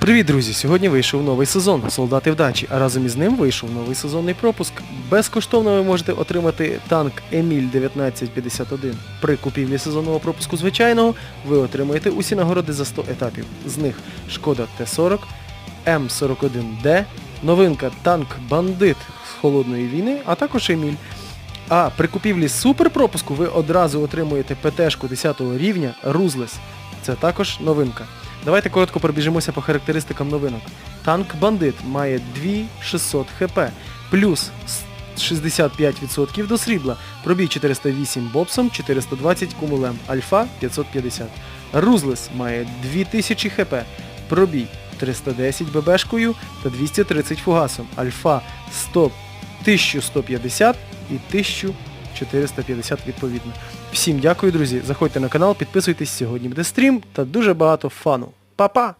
Привіт, друзі! Сьогодні вийшов новий сезон Солдати вдачі, а разом із ним вийшов новий сезонний пропуск. Безкоштовно ви можете отримати танк Еміль 1951. При купівлі сезонного пропуску звичайного ви отримаєте усі нагороди за 100 етапів. З них Шкода Т-40, М41Д, новинка танк Бандит з холодної війни, а також Еміль. А при купівлі суперпропуску ви одразу отримуєте ПТшку 10 рівня Рузлес. Це також новинка. Давайте коротко пробіжимося по характеристикам новинок. Танк Бандит має 2600 хп, плюс 65% до срібла, пробій 408 бобсом, 420 кумулем, альфа 550. Рузлес має 2000 хп, пробій 310 ББшкою та 230 фугасом, альфа 100, 1150 і 1450 відповідно. Всім дякую, друзі. Заходьте на канал, підписуйтесь, сьогодні буде стрім та дуже багато фану. Па-па!